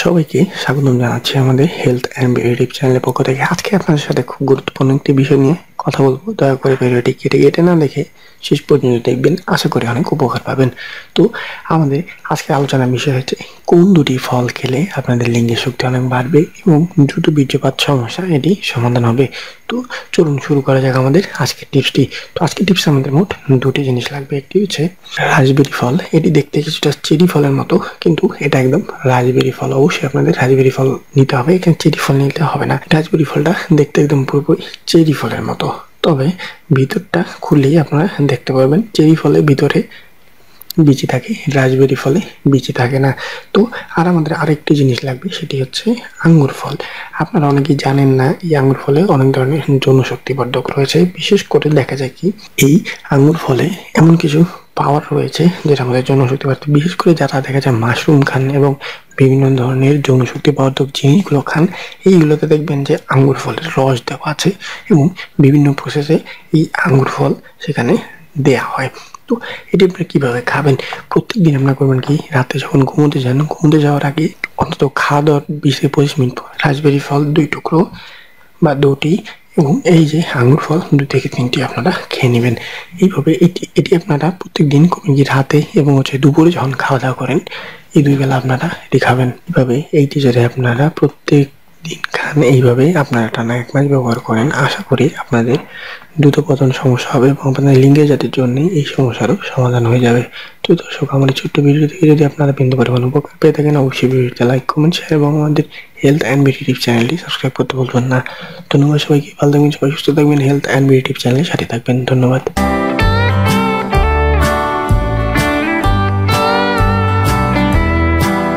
সবাইকে স্বাগতম জানাচ্ছি আমাদের হেলথ অ্যান্ড ইউটিউব চ্যানেলের পক্ষ থেকে। আজকে আপনাদের সাথে খুব গুরুত্বপূর্ণ একটি বিষয় নিয়ে কথা বলব। দয়া করে ভিডিওটি কেটে কেটে না দেখে শেষ পর্যন্ত দেখবেন। আশা করি অনেক উপকার পাবেন। তো আমাদের আজকে আলোচনার বিষয় হচ্ছে, কোন দুটি ফল খেলে আপনাদের লিঙ্গের শক্তি অনেক বাড়বে এবং দ্রুত বীর্যপাত সমস্যা এটি সমাধান হবে? তো চলুন শুরু করা যাক আমাদের আজকের টিপসটি। তো আজকের টিপস আমাদের মোট দুটি জিনিস লাগবে। একটি হচ্ছে রাজবেরি ফল। এটি দেখতে কিছুটা চেরি ফলের মতো, কিন্তু এটা একদম রাজবেরি ফল। অবশ্যই আপনাদের রাজবেরি ফল নিতে হবে। এখানে চেরি ফল নিতে হবে না। রাজবেরি ফলটা দেখতে একদম পুরোপুরি চেরি ফলের মতো। তবে ভিতরটা খুললেই আপনারা দেখতে পারবেন, চেরি ফলের ভিতরে বিচি থাকে রাজবেরি ফলে বিচি থাকে না। তো আর আমাদের আরেকটি জিনিস লাগবে, সেটি হচ্ছে আঙ্গুর ফল। আপনারা অনেকেই জানেন না, এই আঙ্গুর ফলে অনেক ধরনের যৌনশক্তি বর্ধক রয়েছে। বিশেষ করে দেখা যায় কি, এই আঙ্গুর ফলে এমন কিছু পাওয়ার রয়েছে, যেটা আমাদের জনশক্তি বাড়তে বিশেষ করে যারা দেখা যায় মাশরুম খান এবং বিভিন্ন ধরনের যৌনশক্তি বর্ধক জিনিসগুলো খান, এইগুলোতে দেখবেন যে আঙ্গুর ফলের রস দেওয়া আছে এবং বিভিন্ন প্রসেসে এই আঙ্গুর ফল সেখানে দেয়া হয়। তো এটি আপনি কীভাবে খাবেন? প্রত্যেক দিন আপনার করবেন কি? রাতে যখন ঘুমোতে যান, ঘুমোতে যাওয়ার আগে অন্তত খাওয়া দাওয়ার বিশ থেকে পঁচিশ মিনিট পর রাজবেরি ফল দুই টুকরো বা দুটি এবং এই যে আঙুর ফল দুই থেকে তিনটি আপনারা খেয়ে নেবেন। এইভাবে এটি এটি আপনারা প্রত্যেক দিন কি? রাতে এবং হচ্ছে দুপুরে যখন খাওয়া দাওয়া করেন, এই দুই বেলা আপনারা এটি খাবেন। এভাবে এইটি যদি আপনারা প্রত্যেক দিন খান এইভাবে আপনারা টানা এক মাস ব্যবহার করেন। আশা করি আপনাদের দ্রুত পতন সমস্যা হবে এবং আপনাদের লিঙ্গের জাতির জন্য এই সমস্যারও সমাধান হয়ে যাবে। তো দর্শক, আমার এই ছোট্ট ভিডিও থেকে যদি আপনারা বিন্দু পরিমাণ উপকার পেয়ে থাকেন, অবশ্যই ভিডিওতে লাইক কমেন্ট শেয়ার এবং আমাদের হেলথ অ্যান্ড বিউটি চ্যানেলটি সাবস্ক্রাইব করতে বলবেন না। ধন্যবাদ সবাইকে। ভালো থাকবেন, সবাই সুস্থ থাকবেন। হেলথ অ্যান্ড বিউটি টিপ চ্যানেলের সাথে থাকবেন। ধন্যবাদ।